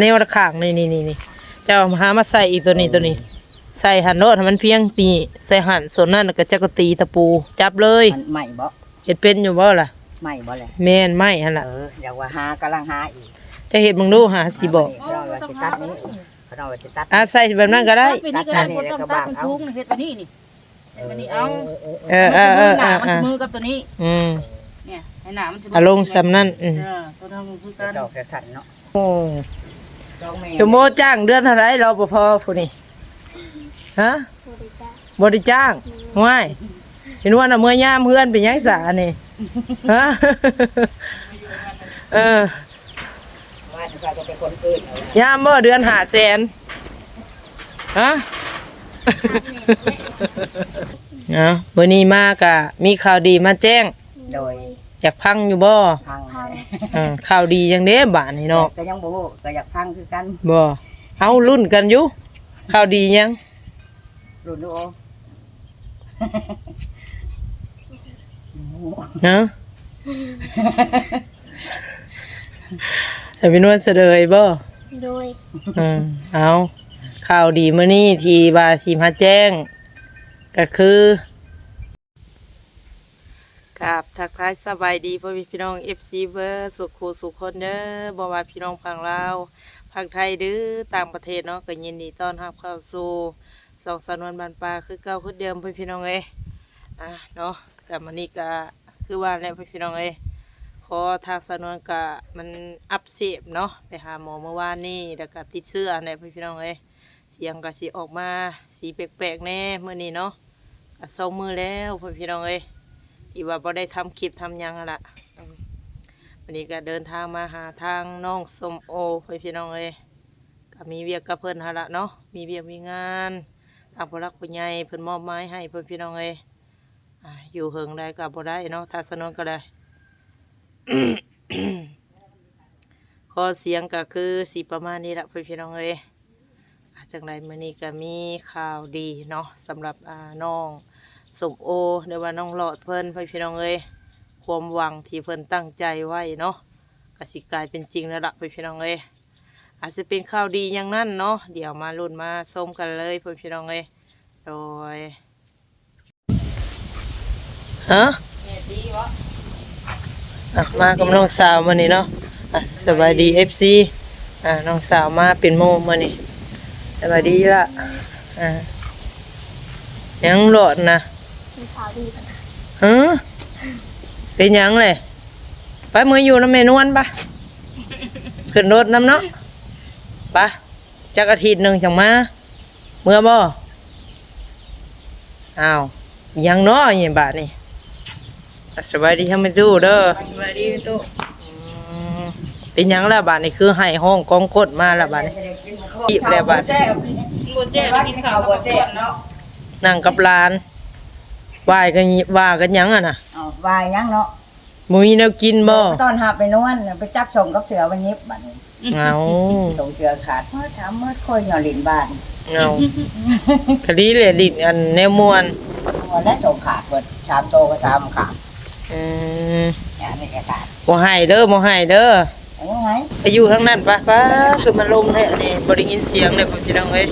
แนวระขางนี่นี่นี่นี่เจ้าหามาใส่อีกตัวนี้ตัวนี้ ใส่หันโลดให้มันเพียงตีใส่หันส่วนนั้นก็จะก็ตีตะปู จับเลยมันใหม่บ่เฮ็ดเป็นอยู่บ่ล่ะใหม่บ่แหละแม่นไม่หั่นล่ะเอออยากว่าหากำลังหาอีกจะเฮ็ดมึงดูหาสิบอกเขาเอาไว้สิตัดนี้เขาเอาไว้สิตัดอ่าใส่แบบนั้นก็ได้ไปนี่ก็ได้บ่ต้องตัดมันชุกนี่เฮ็ดไปนี่นี่เฮ็ดไปนี่เอาเออเออเออเออมันเออมือกับตัวนี้อืมเนี่ยให้หน้ามันสิอารมณ์สำนั้นอืมเออตัวทำคือกันดอกแค่สั่นเนาะโอ้ดอกแม่ สมมุติจ้างเดือนเท่าไหร่รอปภผู้นี้ฮะบริจาคบ่ได้จ้างว้ายเห็นว่าน่ะเมื่อยามเพื่อนเป็นหยังสานี่ฮะเออว่าจะไปเป็นคนอื่นเอาล่ะยามบ่เดือนหาแสนฮะเนาะวันนี้มากะมีข่าวดีมาแจ้งโดย อยากพังอยู่บ่พังพังเออข่าวดีอย่างเด้บาดนี่เนาะก็ยังบ่ฮู้ก็อยากพังคือกันบ่เอารุ่นกันอยู่ข่าวดียังรู้ดูโอเนาะแต่พี่นวลเสดยบ่โดยอืมเอาข่าวดีมื้อนี้ที่ว่าสิมาแจ้ง ก็คือ กับทักทายสบายดีพ่อแม่พี่น้อง FC เบอร์สุขคูสุขคนเด้อบ่ว่าพี่น้องฝั่งลาวฝั่งไทยหรือต่างประเทศเนาะก็ยินดีต้อนรับเข้าสู่สองสนวนบ้านปลาคือเก่าคือเดิมพ่อพี่น้องเอ้อะเนาะกับมื้อนี้ก็คือว่าแล้วพ่อพี่น้องเอ้ขอทางสนวนก็มันอักเสบเนาะไปหาหมอเมื่อวานนี้แล้วก็ติดเชื้อในพ่อพี่น้องเอ้เสียงก็สิออกมาสีแปลกๆแน่เมื้อนี้เนาะก็สองมือแล้วพ่อพี่น้องเอ้ ยที่ว่าบ่ได้ทำคลิปทำหยังหั้นละอืมวันนี้ก็เดินทางมาหาทางน้องสมโอเพื่พี่น้องเอ้ยก็มีเวียกกับเพิ่นหั้นละเนาะมีเวียกมีงานทางผู้รักผู้ใหญ่เพิ่นมอบหมายให้เพื่นพี่น้องเอ้ยอ่าอยู่เฮิงได้ก็บ่ได้เนาะถ้าสนนก็ได้ ข้อเสียงก็คือสีประมาณนี้ละเพื่อนพี่น้องเอ้ยอ่าจังไรมื้อนี้ก็มีข่าวดีเนาะสำหรับอ่าน้อง สมโอเดี๋ยวว่าน้องหลอดเพิ่นพี่พี่น้องเอ้ยความหวังที่เพิ่นตั้งใจไว้เนาะก็สิกลายเป็นจริงแล้วล่ะพี่พี่น้องเอ้ยอาจจะเป็นข่าวดีอย่างนั้นเนาะเดี๋ยวมาลุ้นมาส้มกันเลยพี่พี่น้องเอ้ยโดยฮะอะมากับน้องสาวมานี่เนาะอะสบายดีเอฟซีอะน้องสาวมาเป็นโมมานี่สบายดีละอะยังหลอดนะ มีข่าวดีปัญหาฮะเป็นหยังเลยไปเมื่ออยู่น้ำเมนวนปะขึ้นรถน้ำเนาะปะจักอาทิตย์หนึ่งจังมาเมื่อบ่อ้าวยังเนาะอยังบาทนี่อะสบายดีทำไม่ตู้เด้อสวัสดีพี่ตุ๊อืมเป็นหยังละบาทนี่คือให้ห้องกองกดมาละบาทนี่อีกแล้วบัดแซ่บบ่แจ้งกินข้าวบ่กับแซ่บเนาะนั่งกับหลาน วายกันว่ากันหยังอะนะเอาวายยังเนาะมุมีแนวกินบ่ตอนหาไปนวลไปจับส่งกับเสือวันยิบบัดนี้เอาส่งเสือขาดเมื่อถามเมื่อค่อยหย่อนหลินบ้านเอาคดีเลยดิอันแนวมวนหัวและส่งขาดเบิดสามโตก็สามขาดอืมอย่างนี้ก็ขาดบ่ให้เด้อบ่ให้เด้อเอายังไงไปอยู่ทางนั้นปะปะคือมันลมแท้นี่บ่ได้ยินเสียงเลยพ่อพี่น้องเอ้ย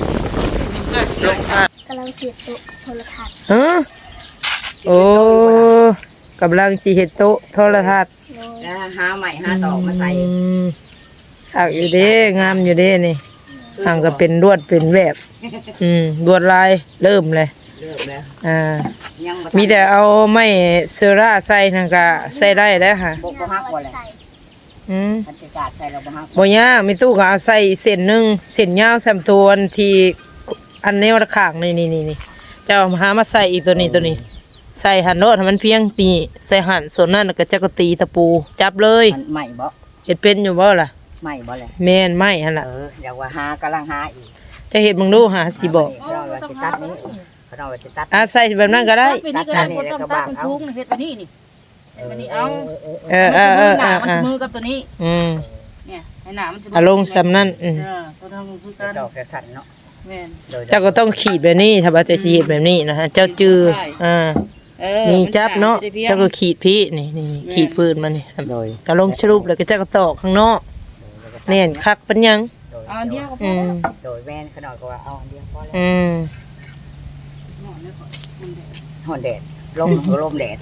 ลมพัดกำลังเสียบโต๊ะโทรทัศน์ฮะ โอ้กำลังสิเฮ็ดโต๊ะโทรทัศน์โดยแล้วหาใหม่หาตอกมาใส่อืมเอาอยู่เด้งามอยู่เด้นี่ทางก็เป็นลวดเป็นแบบอืมลวดลายเริ่มเลยเลิกแล้วอ่า ยังบ่ทันมีแต่เอาไม้เซราใส่นั่นก็ใส่ได้แล้วค่ะบ่บ่ฮักบ่แหละใส่อืมมันจะกาดใส่เราบ่ฮักบ่ยากมีตู้ก็เอาใส่เส้นหนึงเส้นยาวสามตัวอันที่อันแนวระข้างนี่นี่นี่นี่เจ้าหามาใส่อีกตัวนี้ตัวนี้ ใส่หันโลดให้มันเพียงตีใส่หันส่วนนั้นก็จะก็ตีตะปู จับเลยมันใหม่บ่เฮ็ดเป็นอยู่บ่ล่ะใหม่บ่แหละแม่นไม้หั่นล่ะเอออยากว่าหากำลังหาอีกจะเฮ็ดมึงดูหาสิบอกเขาเอาไว้สิตัดนี้เขาเอาไว้สิตัดอ่าใส่แบบนั้นก็ได้ไปนี่ก็ได้บ่ต้องตัดมันชุกนี่เฮ็ดไปนี่นี่เฮ็ดไปนี่เอาเออเออเออหเอน้าอมันเอสิอมือกับตัวนี้ อืมเนี่ยให้หน้ามันสิอารมณ์สำนั้นอืมเออตัวทำคือกันดอกแค่สั่นเนาะแม่นโดยเจ้าก็ต้องขีดแบบนี้ถ้าว่าจะสิเฮ็ดแบบนี้นะฮะเจ้าจืออ่า เออนี่จับเนาะมัสิเจ้าก็ขีดพี่นี่นี่นี่ขีดปืนมันนี่ครับโดยก็ลงสรุปแล้วก็เจ้าก็ตอกข้างนอกเน่นคักปัญญังโดยเอาอันเดียวก็พอือมโดยแม่นขนาดก็ว่าเอาอันเดียวพอแล้วอืมหอนแดดลมลมแดด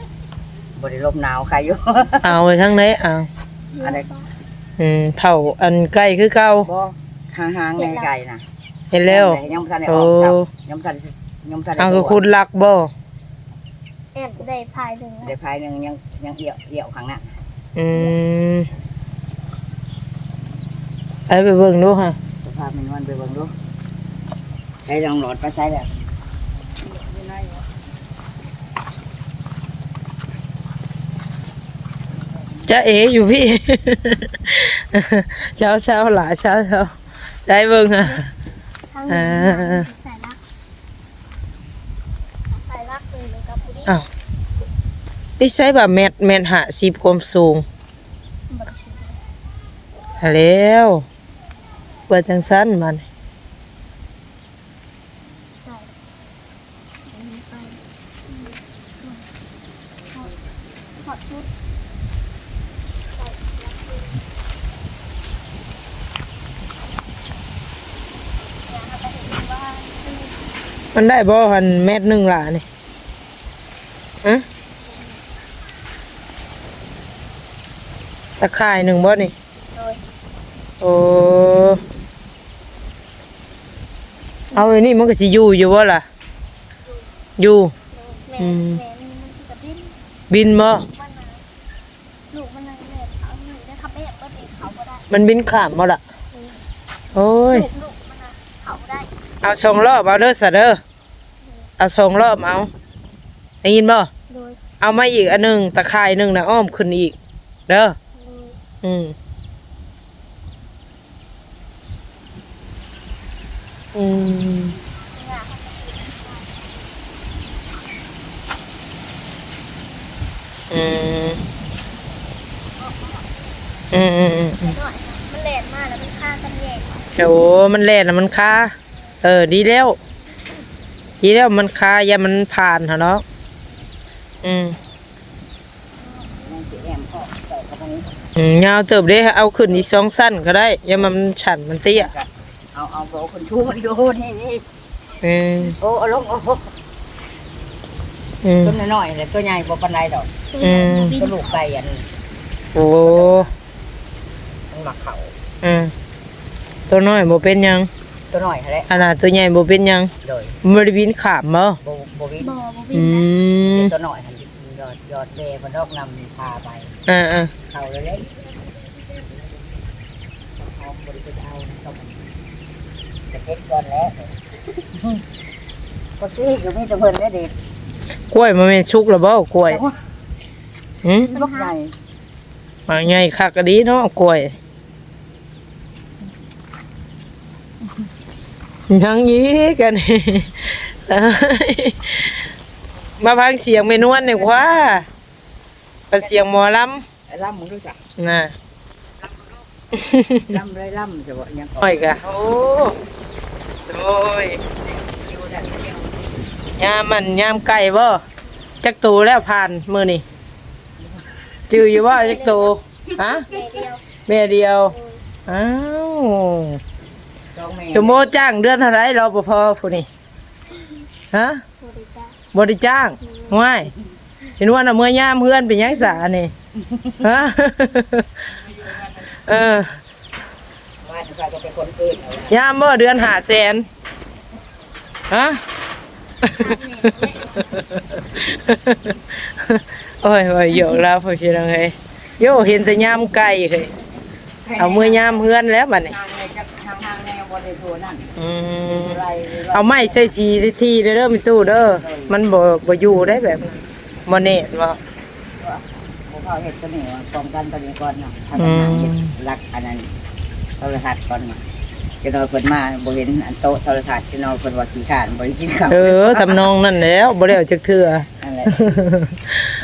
บ่ได้ลมหนาวใครอยู่เอาไปทั้งไหนเอาอะไรอืมเผาอันใกล้คือเก่าบ่ห่างๆในไก่น่ะเห็นแล้วยังบ่ทันได้โอ้ออกจับยังบ่ทันได้ยังบ่ทันได้เอาคือตัวคุณรักบ่ แอนได้พายหนึ่งได้ภายหนึงยังยังเอี่ยวเอี่ยวข้างหน้าอืมไปไปเบิ่งดูฮะสภาพมันวันไปเบิ่งดูใช้ลองหลอดไปใช้แล้วจะเออยู่พี่ เช้าเช้าหลาเช้าเช้าใช้เบิ่งฮะทั้งหนึ่งอ่า ใส่รักใส่รักเลยเลยกับผู้นี้ อ้าวนี่ใช้แบบเม็ดเม็ดหาสิบความสูงบัตรชื่อหาแล้วเปิดจังสั้นมันใส่อันนี้ไปถอดถอดชุดใส่รักเลยอย่าให้ไปเห็นว่าคือมันได้บ่พันเม็ดหนึ่งหลานี่ ฮะตะข่ายหนึ่งบ่นี่โดยโอ้เอาไอ้นี่มันก็สิอยู่อยู่บ่ล่ะ อยู่ แม่อืม แม่นี่มันจะดิ้นบินบ่มันนะลูกมันนะแม่เขาหนึ่งได้ครับแม่ก็ตีเขาก็ได้มันบินข้ามบ่ล่ะ โอ้ย ลูกลูกมันนะเขาได้เอาสองรอบเอาเด้อสะเด้อเอาสองรอบเอา ได้ยินบ่โดยเอามาอีกอันหนึงตะข่ายหนึงนะอ้อมขึ้นอีก เด้อ โดยอืม อืมเนี่ยอืม อืมอืมอืมไปหน่อยนะมันแหลมมากแล้วมันฆ่ากันแยกโอ้มันแล่นน่ะมันคาเออ ดีแล้ว ดีแล้วมันคาอย่ามันผ่านเหรอเนาะ อืมยังสิแอมก็ใส่เข้าไปนี้อืมยาวเติบได้เอาขึ้นอีกสองสั้นก็ได้อย่ามันฉันมันเตี้ยเอาเอาโบคนชูมันอยู่นี่นี่อืมโอ้เอาลงโอ้อืมต้นน้อยๆเลยตัวใหญ่บ่ปานใดดอกอืมตัวลูกไก่อันโอ้มันมักเขาอืมตัวน้อยบ่เป็นหยัง ตัวน้อยหั่นแหละขนาดตัวใหญ่บ่เป็นหยังโดยบ่ได้บินขามบ่บ่บ่วินบ่อบ่วิอืนนะมตัวน้อยหั่นยอดยอดเบมันดอกนำพาไปอ่าอ่าเข้าเลยเลยเอาบริสุทธิ์เอาต้องจะเก็บก่อนแล้วก็ซี่ก็มีแต่เพิ่นได้เด็ดกล้วยมันแม่นสุกแล้วบ่กล้วยหืมลูกใหญ่ มาใหญ่คักก็ดีเนาะกล้วย ยังอีกกันเอ้ยมาพังเสียงเมนวนนี่กว่าเป็นเสียงหมอลไอ้ล่ำมึงรู้จักำน่ะล่ำเลยล่ำจะบอกยังโอ้ยกะโอ้โอ้ยอยู่ได้เดียวยามมันยามไก่บ่จักตูแล้วผ่านมือนี่จืออยู่ว่าจักตูฮะแม่เดียวแม่เดียวอ้าว สองเมตรสมโมติจ้างเดือนเท่าไรรอปภผู้นี่ฮะบริจาคบริจ้างว่ายเห็นว่าน่ะเมื่อยามเพื่อนเป็นหยังสานี่ฮะเออว่าจะไปเป็นคนอื่นเอาละยามบ่เดือนหาแสนฮะโอ้ยโอ้ยโยกแล้วพอคิดยังไงโยเห็นแต่ยามไก่เคยเอามือยามเฮือนแล้วบัดนี้ทาง ในจะทางทางในบริสุทธิ์นั่นอืมไรเอาไม้ใส่ชีทีเด้อเด้อมีตู้เด้อมันบ่บ่อยู่ได้แบบนั้นบ่แน่ว่าผมเขาเห็ดตัวนี้ป้องกันตัวนี้ก่อนเนาะถ้าอืทำมงานเห็ดรักอันนั้นโทรทัศน์ก่อนเนาะจะนอนเพิ่นมาบ่เห็นอันโต๊ะโทรทัศน์จะนอนเพิ่นว่าขี้ข้านบ่ได้กินข้าวเออทำนองนั่นแล้วบ่ได้เอาจักเทื่อนั่นแหละ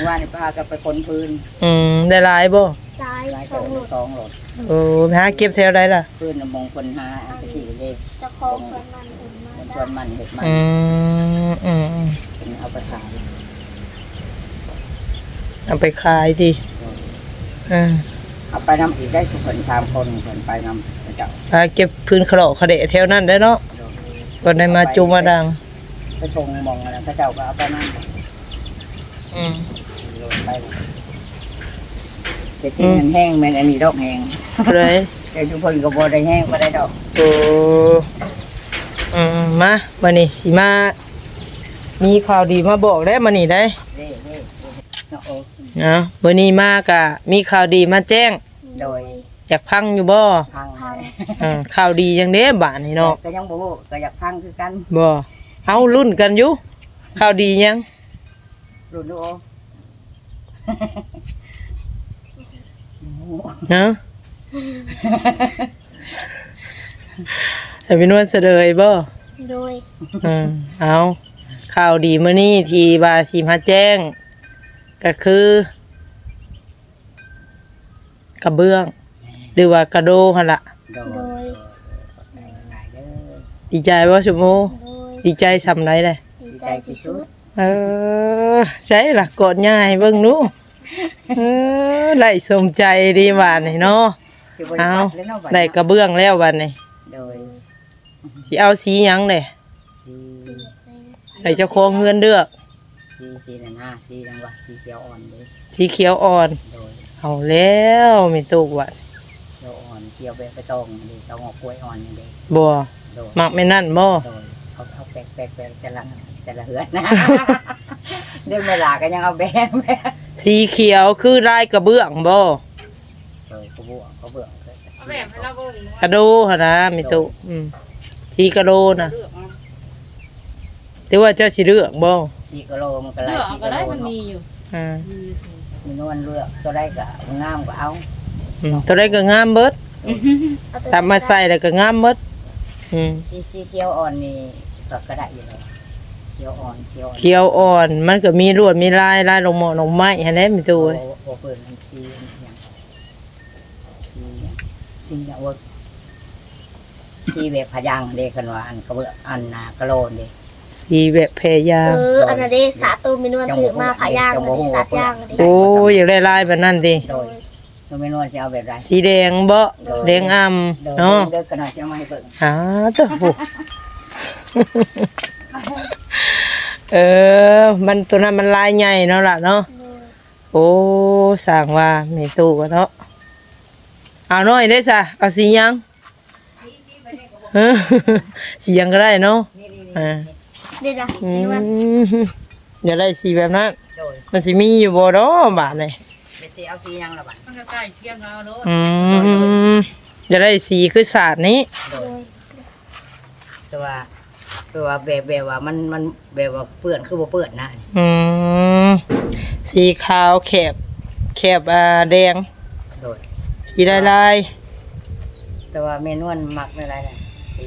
ว่านี่ป้าก็ไปคนพื้นอืมได้หลายบ่ซ้ายหลายสองหลุดสองโหลดโอ้ไปหาเก็บแถวใดล่ะพื้นน่ะมงคนหาอันตะกี้ เด้จะคลองชวนมันอุ่นมามันชได้วนมันเห็ดมันอืมอืมอืมเป็นเอาไปขายเอาไปขายดิอ่าเอาไปนำอีกได้สุขคนสามคนคนไปนำเจ้าพาเก็บพื้นขะเลาะขะเดะแถวนั้นได้อเนาะก่อนได้มาจุมมาดัง ไปชงมองอะไรพระเจ้าก็เอาไปนั่งอืมโรยไปแต่จริงมันแห้งแมันอันนี้ดอกแห้งเลย แต่ทุกคนก็บ่ได้แห้งบ่ได้ดอกโอ้อืมมาวันนี้สิมา มีข่าวดีมาบอกได้มานี่ได้เด้เด้เนาะโอ้เนาะวันนี้มากะมีข่าวดีมาแจ้ง โดยอยากพังอยู่บ่พังพังอืมข่าวดีจังเด้บาดนี่เนาะก็ยังบ่ฮู้ก็อยากพังคือกันบ่เฮารุ่นกันอยู่ข่าวดียังรุ่นดูโอเนาะ ให้พี่นวลเสดยบ่โดยอืมเอาข่าวดีมื้อนี้ที่ว่าสิมาแจ้ง ก็คือ กระเบื้อง หรือว่ากระโดหั่นล่ะ โดยโดยหลายเด้อดีใจบ่ชมโมโดยดีใจซำไรเลยดีใจที่สุดเออใช่ล่ะกดง่ายเบิ่งหนูเออได้สมใจดีหวานนี่เนาะ จะบ่เอาตัดแล้วเนาะบัดได้กระเบื้องแล้ววันนี้โดยสิเอาสีหยังเด้สีให้เจ้าของเฮือนเลือก สีสีนั่นน่ะสีนังว่าสีเขียวอ่อนเด้สีเขียวอ่อน โดยเอาแล้วมีตุกวันเขียวอ่อนเขียวแบบไปตองนี่ตองออกกล้วยอ่อนนี่เด้บ่โดยมักไม่นั่นบ่โดยเขาเอาแปลกแปลกแปลกแต่ละแต่ละเหือนนะ เรื่องเวลาก็ยังเอาแบงแบงสีเขียวคือลายกระเบื้องบ่โดย เขาบวกเขาเบื่อเขาเอาแบบให้เราเบิ่งกระโดหั่นนะมีตุอืมสีกระโดน่ะเลือกเอาแต่ว่าเจ้าสิเลือกบ่สี่กิโลมันก็เลืไล่อกเอาสี่ก็กิได้โลมันเนาะมีอยู่อ่ามีนวลเลือกตัวได้ก็งามก็เอาอืมตัวใดก็งามเบิดเอตัวตามมาใส่แล้วก็งามเบิดอืมสีสีเขียวอ่อนนี่ก็ก็ได้อยู่เลยเขียวอ่อนเขียวอ่อนเขียวอ่อนมันก็มีลวดมีลายลายลงหมอลงไม้หั่นแหละมีตัวโอ้โหเปิดมันสีอย่างสีอย่าง สีอย่างว่าสีแบบพยางค์เด็กกันว่าอันกระเบื้องอันนากระโลนเด็ก สีแบบแพรยาเอออันนั้นเด้สาตูมินวนซื้อมาผายางอันนี้สัตว์ย่างอันนี้โอ้ยอยากได้ลายแบบนั้นติโดยมันไม่นวลจะเอาแบบไรสีแดงบ่แดงอ่ำโดยเนาะเด็กกันหน่อยจะเอามาให้เปิดหาตัวโหเออ มันตัวนั้นมันลายใหญ่เนาะล่ะเนาะโดยโอ้สั่งว่ามีตู้กันเนาะ เอาหน่อยได้ซะเอาสีหยังเออสีหยังก็ได้เนาะอ่าเดี๋ยวนะอืสีนวลมอย่าได้สีแบบนั้น โดยมันสิมีอยู่บ่เนาะบาดนี่เด็กสีเอาสียังละบัดมันก็ใกล้เคียงแล้วโลดอืมอย่าได้สีคือศาสตร์นี้ โดโดยยตัวว่าตัวว่าแบบแบบว่ามันมันแบบว่าเปื้อนคือบ่เปื้อนนะอืมสีขาวแคบแคบอ่าแดงโดย สีลายลายแต่ว่าเมนวนมักไม่ไรเลยสี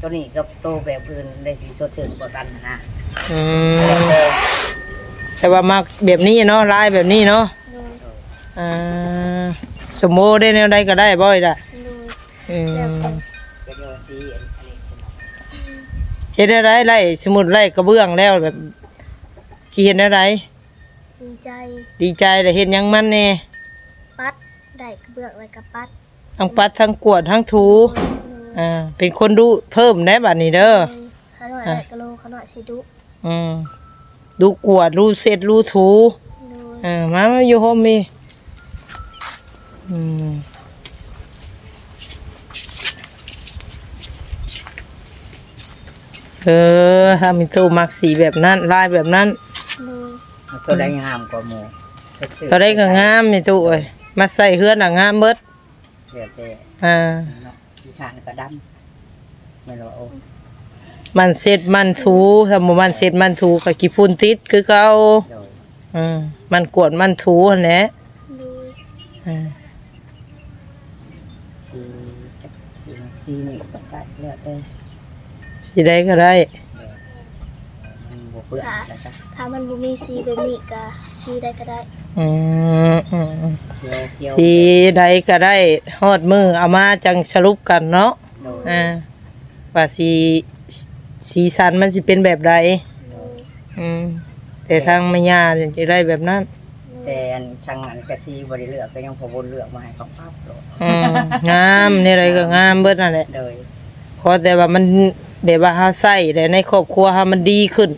ตัวนี้กับตัวแบบอื่นได้สีสดชื่นกว่ากันนะๆอืมแต่ว่ามักแบบนี้เนาะลายแบบนี้เนาะโดยอ่าสมโมได้แนวใดก็ได้บ่อยละโดยอืมก็เรียกว่าสีอันอันนี้สิเฮ็ดอะไรไล่สมุดไล่กระเบื้องแล้วแบบสิเฮ็ดอะไรดีใจดีใจแต่เฮ็ดหยังมันแน่ปัด ได้กระเบื้องอะไรกับปัดทั้งปัดทั้งกวดทั้งถูโดยอ่าเป็นคนดูเพิ่มได้บัดนี้เด้อขน่อยได้กะโลขน่อยสิดุอืมดูกวดดูเสร็จดูถูโดยอ่ามามาอยู่โฮมมีอืมเออถ้ามีตู้มักสีแบบนั้นลายแบบนั้นโดยตัวได้งามกว่าหมูสดชื่นตัวได้ก็งามมีตู้เอ้ย มาใส่เฮือนอะงามเบิดเรียบแต่อ่า เนาะที่ขานก็ดำไม่รู้ว่าโอ้มันเสร็จมันถูสมมุติมันเสร็จมันถูกับกี่พุ่นติดคือเก่าโดยอืมมันกวดมันถูหั่นแหละโดยอ่าสีจักสีสีนี่ก็ได้เลือกได้สิได้ก็ได้ มันบ่เปื้อนนะจ๊ะถ้ามันบ่มีสีแบบนี้ก็สีได้ก็ได้อืมอืมอืมเขียวเขียว สีใดก็ได้ฮอดมือเอามาจังสรุปกันเนาะโดยอ่าว่าสีสีสันมันสิเป็นแบบใดโดยอืมแต่ทางแม่ย่าเนี่ยจะได้แบบนั้นโดยแต่อันช่างอันกะซีบ่ได้เลือกก็ยังพอวนเลือกมาให้เขาปั๊บโลดอืมงามนี่อะไรก็งามเบิดนั่นแหละโดยขอแต่ว่ามันแบบว่าเฮาใส่แต่ในครอบครัวเฮามันดีขึ้น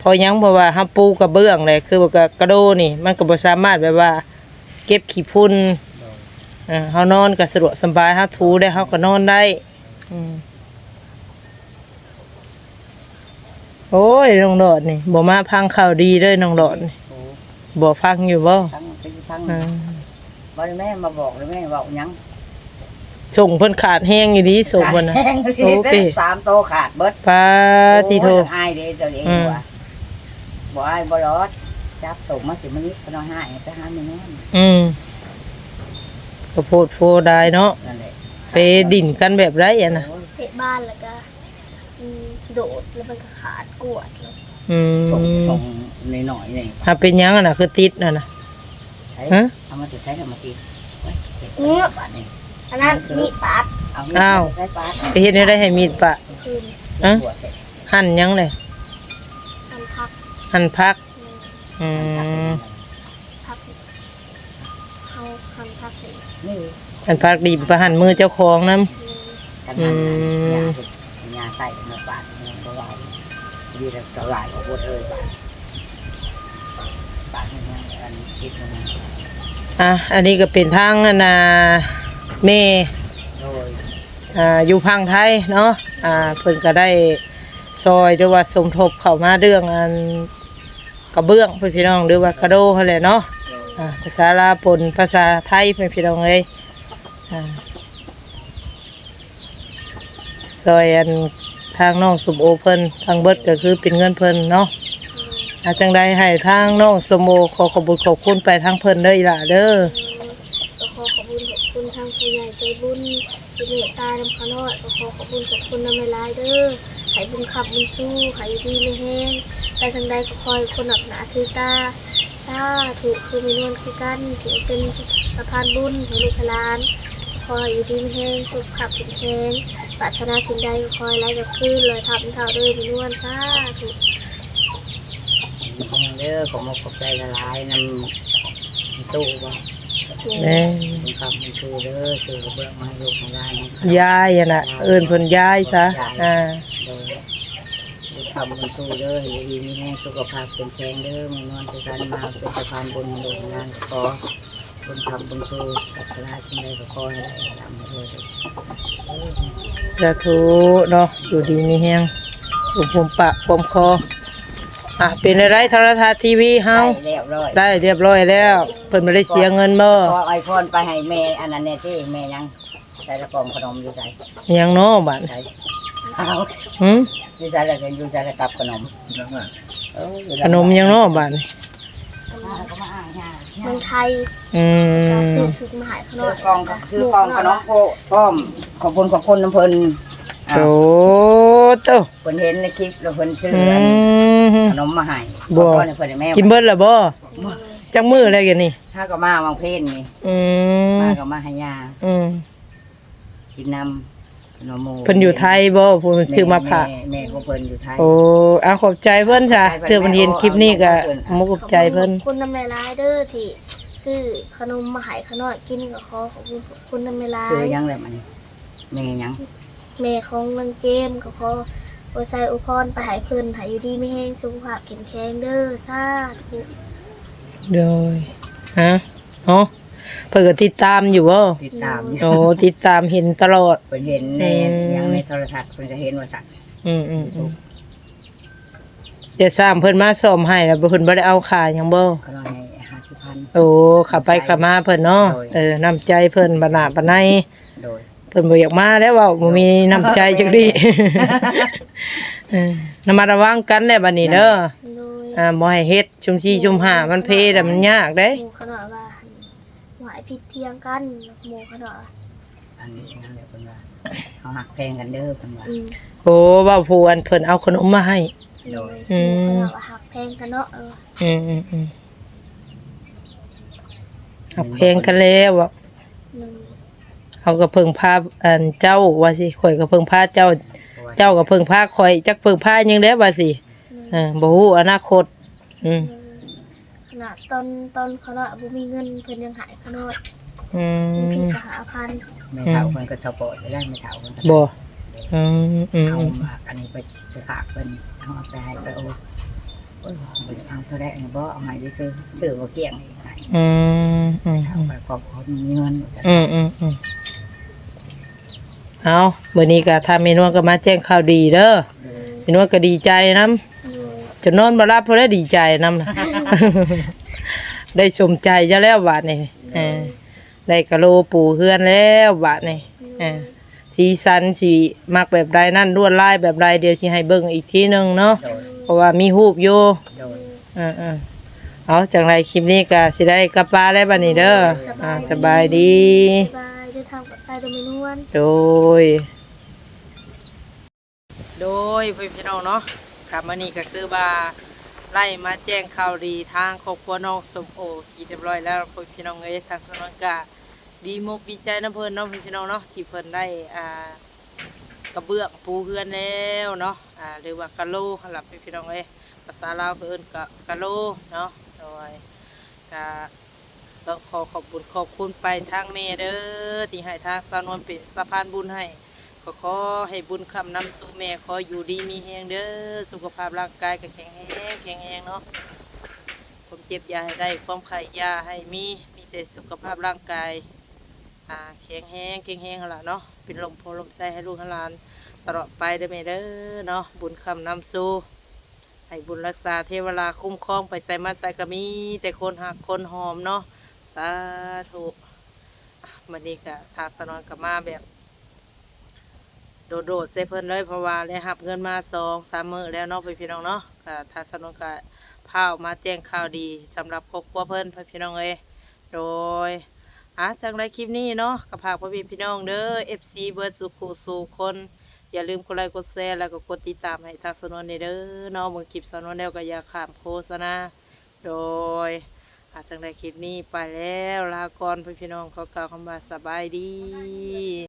พอยังเพราะว่าเฮาปูกระเบื้องเลยคือว่ากกระโดนี่ มันก็บ่สามารถแบบว่า เก็บขี้ฝุ่นโดยเออเฮานอนก็สะดวกสบายเฮาถูได้เฮาก็นอนได้อืมโอ้ยน้องดอดนี่บ่มาพังข่าวดีเด้อน้องดอดนี่โอ้บ่ฟังอยู่บ่ทั้งไปทั้งอ่าบ่ได้แม่มาบอกเลยแม่บอกหยังส่งเพิ่นขาดแห้งอยู่ดีส่งเพิ่นน่ะแห้งโอ้ติ สามโตขาดเบิดปาติโทอ้ยอายเด้ตัวเองอืม ว่าบ่อายบ่รอด จับส่งมาสิมื้อนี้ก็น้อยหายไปหาแม่แม่นอืมก็โพดโฟได้เนาะนั่นแหละไปดิ่นกันแบบไรอะนะโอ้ยเตะบ้านแล้วก็อืมโดดแล้วมันก็ขาดกวดแล้วอืส่งมส่งหน่อยๆนี่ถ้าเป็นหยังอะนะคือติดน่ะนะใช้ฮะเอามาจะใช้ทำมากินไว้เก็บเนื้อบาทนี่อันนั้นมีดปัดเอาอ้าวใช้ปาดไปเฮ็ดให้ได้ให้มีดปะ คืนฮะหัวเสร็จหั่นหยังเลยอันพัก หั่นพัก อืมพักเอาคันพักเลยนี่หั่นพักดีไปหั่นมือเจ้าของนํกันอืนั้นมยาเห็ดยาใส่เนื้อบาทเนื้อก็ลายดีแล้วก็ลายของพวกเอ้ยบาทบาทนี่นะอันคิดมันนะอะอันนี้ก็เป็นทางอันน่ะแม่โดยอ่าอยู่พังไทยเนาะอ่าเพิ่นก็ได้ซอยหรือว่าสมทบเข้ามาเรื่องอัน กระเบื้องเพื่อนพี่น้องหรือว่ากระโดเขาแหละเนาะอ่าภาษาลาวปนภาษาไทยเพื่อนพี่น้องเอ้ยอ่าซอยอันทางน้องสมโอเพิ่นทางเบิดก็คือเป็นเงินเพิ่นเนาะอาจังใดให้ทางน้องสมโอขอขอบคุญขอบคุณไปทางเพิ่นเด้ออีหล่ะเด้อก็ขอขอบคุณขอบคุณทางผู้ใหญ่ใจบุญที่เมตตานำขน้อยก็ขอขอบคุณขอบคุณนำเวลายเด้อ ให้บุญขับบุญสู้ให้ดีไม่แห้งไปทางใดก็คอยคนหนักหนาคือตาสาถูกคือมีนวลคือกันถือเป็นสะพานบุญให้ลูกหลาน คอยอยู่ดีไม่แห้งสุขขับเป็นแห้งปรารถนาสิ่งใดก็คอยไล่กับคลื่นเลยทับเท่าเด้อมีนวลสาถูกเด้อขอมาขอบใจละลายนำตู้บ่แม่ผมคำมันชูเด้อชูกระเบื้องมาให้ลูกให้หลานนะครับยายอะน่ะเอิ้นเพิ่นยายซะอ่า โดยลูกคำมันชูเด้ออยู่ดีมีแห้งสุขภาพเป็นแข็งเด้อมีนวลคือกันมาเป็นสะพานบุญให้ลูกให้หลานขอบุญคำบุญชูศรัทธาสิ่งใดก็ขอให้ได้ลำให้ด้วยเด้อสาธุเนาะอยู่ดีมีแฮงสุขภาพปากความคออะเป็นอะไรโทรทัศน์ทีวีเฮาได้เรียบร้อยได้เรียบร้อยแล้วเพิ่นบ่ได้เสียเงินบ่ขอไอโฟนไปให้แม่อันนั้นเนี่ยที่แม่ยังใส่ละกล่องขนมอยู่ใส่ยังเนาะบัดใส่เอาหึอยู่ใส่ละกันอยู่ใส่ละกับขนมเอออยู่ขนมยังเนาะบัดก็มาอ่านงานเมืองไทยอืก็มซื้อสุดมาใหายขนคืมอกองคือกองขนมโพพร้อมขอบคุณขอบคุณน้ำเพิ่นโตโตเพิ่นเห็นในคลิปแล้วเพิ่นซื้ออือันม ขนมมาให้บ่ ขอบคุณเพิ่นให้แม่กินเบิดแล้วบ่จังมื้อแล้วกันนี่ถ้าก็มาบางเพลนนี่อืมมาก็มาให้ยาอืมกินน้ำ ขนมหมูเพิ่นอยู่ไทยบ่เพิ่นซื้อมาฝากแแม่ของเพิ่นอยู่ไทยโอ้อาขอบใจเพิ่นจ้ะเพื่อมันเห็นคลิปนี้ก็มุกขอบใจเพิ่นขอบคุณน้ำลายลายเด้อที่ซื้อขนมมาใหายขนมกินก็ขอขอบคุณขอบคุณน้ำลายลาซื้อยยังเลยมันแม่ยังแม่ของนางเจมส์ก็ขอโอไซอุพรไปใหายเพิ่นใหายอยู่ดีไม่แห้งสุขภาพแข็งแรงเด้อสาธุ โดยฮะเนาะ เพิ่นก็ติดตามอยู่บ่ติดตามอยู่โอ้ติดตามเห็นตลอด เพิ่นเห็นในอืมยังในโทรทัศน์เพิ่นก็เห็นว่าสัตว์อืมอืมอืมเดี๋ยวสร้างเพิ่นมาซ่อมให้แล้วเพิ่นบ่ได้เอาค่าหยังบ่ก็น้อยห้าสิบพัน โอ้ขับไปขับมาเพิ่นเนาะโดยเออน้ำใจเพิ่นบานาปานในโดยเพิ่นบ่อยากมาแล้วเว่าบ่มีน้ำใจจักดีเออระมัดระวังกันแหละบัดนี้เด้อโดยอ่าบ่ให้เฮ็ดชุมซีชุมหามันเพแล้วมันยากเด้หมูขนาดว่าหวาย ผิดเที่ยงกันหมูขนาดว่าอันนี้นั่นแหละเพิ่นว่าเขาหักแพงกันเด้อเพิ่นว่าอืมโอ้เว้าผู้อันเพิ่นเอาขนมมาให้ โดยอืหมมูขนาดว่าหักแพงกันเนาะเอออืมอืมอืมเอาเพลงกันแล้วอะหนึ่งเขาก็เพิ่งพาอันเจ้าว่าสิข่อยก็เพิ่งพาเจ้าเจ้าก็เพิ่งพาข่อยจักเพิ่งพายังได้ว่าสิเออบ่ฮู้อนาคต อืมขน่ะตอนตอนเขาเนาะบ่มีเงินเพิ่นยังหายเขาเนาะอืพี่มก็หาพันไม่เท่าคนก็สปอร์ตได้ไม่เท่าคนก็บ่อืมอืมเอาอืมมาอันนี้ไปไปฝากเป็นเอาไปให้ไปโอ้โอ้ยเอาเท่าไรเนี่ยบ่เอาใหม่ได้ซื้อซื้อบ่เกี่ยงอีกให้อืมอืมเอาไปขอบเขามีเงินอืมอืมอืมเอามื้อนี้ก็ถ้าเมนวก็มาแจ้งข่าวดีเด้อเมนวก็ดีใจนํโดยจะนอนบ่หลับเพราะได้ดีใจนํ ได้สมใจจะแล้วบาดนี่เออได้กะโลปูเฮือนแล้วบาดนี่เออสีสันสีมักแบบใดนั่นลวดลายแบบใดเดี๋ยวสิให้เบิ่งอีกทีหนึงเนาะโดยเพราะว่ามีรูปอยู่โดยเออๆเอาจังไรคลิปนี้ก็สิได้กลับป้านแล้วบัดนี้เด้ออ่าสบายดี บายเดินทางปลอดภัยโดยไม่นวลโดย โดยพี่น้องเนาะกลับมานี่ก็คือว่า ไล่มาแจ้งข่าวดีทางครอบครัวน้องสมโอที่เรียบร้อยแล้วพี่น้องเอ้ยทางสนวนกะดีมุกดีใจน้ำเพิ่นเนาะพี่น้องเนาะที่เพิ่นได้อ่ากระเบื้องปูเฮือนแล้วเนาะอ่าหรือว่ากะโลสำหรับพี่น้องเอ้ยภาษาลาวก็เอิ้นกะกะโลเนาะโดยกะต้องขอขอบคุณขอบคุณไปทางเมเด้อที่ให้ทางสาวนวลเป็นสะพานบุญให้ ก็ขอให้บุญคำนำสู่แม่ขออยู่ดีมีแหงเด้อสุขภาพร่างกายก็แข็งแรงแข็งแรงเนาะความเจ็บยาให้ได้ความไข้ยาให้มีมีแต่สุขภาพร่างกายอ่าแข็งแรงแข็งแรงละเนาะเป็นลมโพลมใส่ให้ลูกให้หลาน ตลอดไปเด้อแม่เด้อเนาะบุญคำนำสู่ให้บุญรักษาเทวราคุ้มครองไปใส่มาใส่กะมีแต่คนหักคนหอมเนาะสาธุอะวันนี้ก็ทางสนอนกับมาแบบ โดดโดดๆใส่เพิ่นเลยเพราะว่าได้หับเงินมาสองสามมื้อแล้วเนาะพี่น้องเนาะก็ทางสนอนก็พาออกมาแจ้งข่าวดีสำหรับครอบครัวเพิ่นพี่น้องเอ้ยโดยอะจังไรคลิปนี้เนาะกับพากพ่อพี่พี่น้องเด้อ FC เบิร์ดสุขุสู่คน อย่าลืมกดไลค์กดแชร์แล้วก็กดติดตามให้ทางสนวนเด้อเนาะเมื่อคลิปสนวนแล้วก็อย่าข้ามโฆษณาโดยอาจังได้คลิปนี้ไปแล้วลาก่อนพี่น้องเขากล่าวคำว่าสบายดี